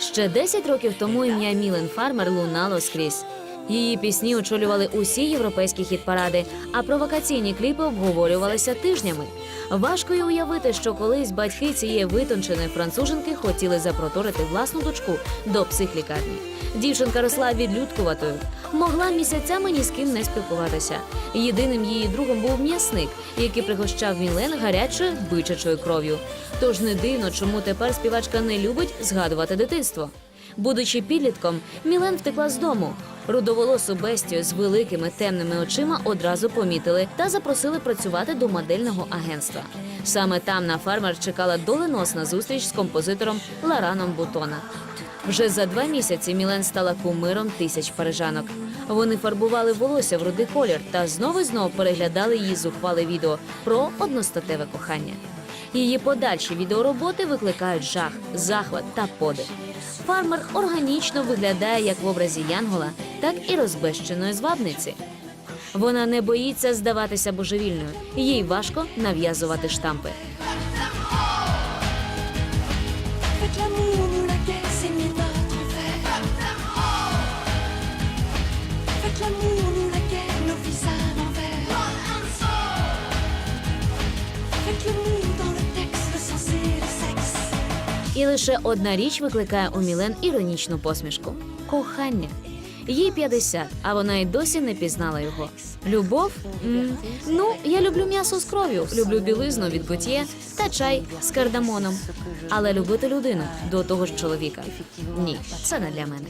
Ще 10 років тому ім'я Мілен Фармер лунало скрізь. Її пісні очолювали усі європейські хіт-паради, а провокаційні кліпи обговорювалися тижнями. Важко й уявити, що колись батьки цієї витонченої француженки хотіли запроторити власну дочку до психлікарні. Дівчинка росла відлюдкуватою, могла місяцями ні з ким не спілкуватися. Єдиним її другом був м'ясник, який пригощав Мілен гарячою бичачою кров'ю. Тож не дивно, чому тепер співачка не любить згадувати дитинство. Будучи підлітком, Мілен втекла з дому. Рудоволосу бестію з великими темними очима одразу помітили та запросили працювати до модельного агентства. Саме там на фармер чекала доленосна зустріч з композитором Лараном Бутона. Вже за два місяці Мілен стала кумиром тисяч парижанок. Вони фарбували волосся в рудий колір та знову і знову переглядали її зухвале відео про одностатеве кохання. Її подальші відеороботи викликають жах, захват та подив. Фармер органічно виглядає як в образі Янгола, так і розбещеної звабниці. Вона не боїться здаватися божевільною, їй важко нав'язувати штампи. Faites l'amour, І лише одна річ викликає у Мілен іронічну посмішку кохання. Їй 50, а вона й досі не пізнала його. Любов? М, Ну, я люблю м'ясо з кров'ю, люблю білизну від готьє та чай з кардамоном. Але любити людину до того ж чоловіка. Ні, це не для мене.